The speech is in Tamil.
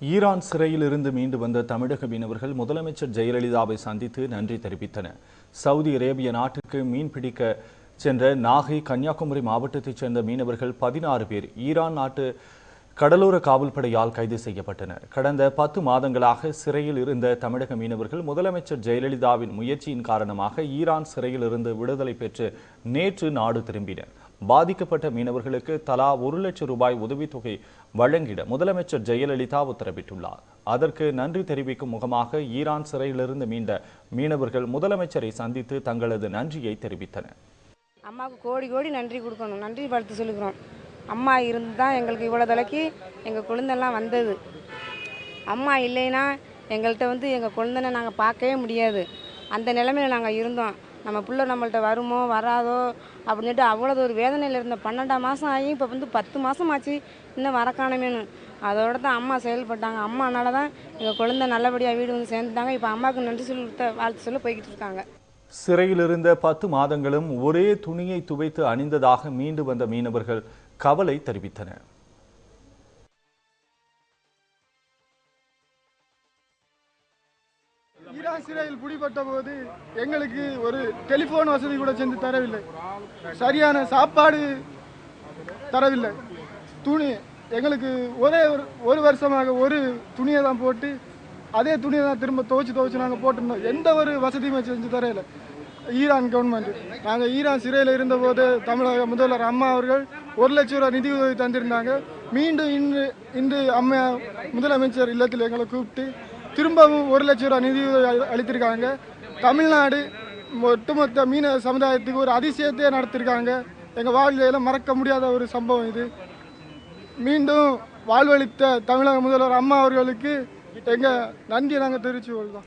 ஈரான் சிறையில் இருந்து மீண்டு வந்த தமிழக மீனவர்கள் முதலமைச்சர் ஜெயலலிதாவை சந்தித்து நன்றி தெரிவித்தனர். சவுதி அரேபிய நாட்டுக்கு மீன்பிடிக்க சென்ற நாகை கன்னியாகுமரி மாவட்டத்தைச் சேர்ந்த மீனவர்கள் பதினாறு பேர் ஈரான் நாட்டு கடலோர காவல்படையால் கைது செய்யப்பட்டனர். கடந்த பத்து மாதங்களாக சிறையில் இருந்த தமிழக மீனவர்கள் முதலமைச்சர் ஜெயலலிதாவின் முயற்சியின் காரணமாக ஈரான் சிறையில் இருந்து விடுதலை பெற்று நேற்று நாடு திரும்பினர். பாதிக்கப்பட்ட மீனவர்களுக்கு தலா ஒரு லட்சம் ரூபாய் உதவித்தொகை வழங்கிட முதலமைச்சர் ஜெயலலிதா உத்தரவிட்டுள்ளார். அதற்கு நன்றி தெரிவிக்கும் முகமாக ஈரான் சிறையிலிருந்து மீண்ட மீனவர்கள் முதலமைச்சரை சந்தித்து தங்களது நன்றியை தெரிவித்தனர். அம்மாவுக்கு கோடி கோடி நன்றி கொடுக்கணும். நன்றி படுத்து சொல்லுகிறோம். அம்மா இருந்து தான் எங்களுக்கு இவ்வளோ தலைக்கு எங்கள் குழந்தெல்லாம் வந்தது. அம்மா இல்லைன்னா எங்கள்கிட்ட வந்து எங்கள் குழந்தனை நாங்கள் பார்க்கவே முடியாது. அந்த நிலமையில நாங்கள் இருந்தோம். நம்ம பிள்ளை நம்மள்ட்ட வருமோ வராதோ அப்படின்னு சொல்லிட்டு அவ்வளோ ஒரு வேதனையில் இருந்த பன்னெண்டாம் மாதம் ஆகி இப்போ வந்து பத்து மாதம் ஆச்சு இன்னும் வரக்கானமேனு அதோட தான் அம்மா செயல்பட்டாங்க. அம்மானால தான் எங்கள் குழந்தை நல்லபடியாக வீடு வந்து சேர்ந்துட்டாங்க. இப்போ அம்மாவுக்கு நன்றி சொல்லி வாழ்த்து சொல்ல போய்கிட்டு இருக்காங்க. சிறையில் இருந்த பத்து மாதங்களும் ஒரே துணியை துவைத்து அணிந்ததாக மீண்டு வந்த மீனவர்கள் கவலை தெரிவித்தனர். ஈரான் சிறையில் பிடிபட்ட போது எங்களுக்கு ஒரு டெலிஃபோன் வசதி கூட செஞ்சு தரவில்லை. சரியான சாப்பாடு தரவில்லை. துணி எங்களுக்கு ஒரே ஒரு ஒரு வருஷமாக ஒரு துணியை தான் போட்டு அதே துணியை தான் திரும்ப துவைச்சு துவைச்சு நாங்கள் போட்டிருந்தோம். எந்த ஒரு வசதியுமே செஞ்சு தரையில் ஈரான் கவர்மெண்ட் நாங்கள் ஈரான் சிறையில் இருந்தபோது தமிழக முதல்வர் அம்மா அவர்கள் ஒரு லட்சம் ரூபா நிதி உதவி தந்திருந்தாங்க. மீண்டும் இன்று இன்று அம்மா முதலமைச்சர் இல்லத்தில் எங்களை கூப்பிட்டு திரும்பவும் ஒரு லட்சம் ரூபாய் நிதி அளித்திருக்காங்க. தமிழ்நாடு ஒட்டுமொத்த மீன சமுதாயத்துக்கு ஒரு அதிசயத்தையே நடத்திருக்காங்க. எங்கள் வாழ்வியில் மறக்க முடியாத ஒரு சம்பவம் இது. மீண்டும் வாழ்வளித்த தமிழக முதல்வர் அம்மா அவர்களுக்கு எங்கள் நன்றியை நாங்கள் தெரிவித்து கொள்கிறோம்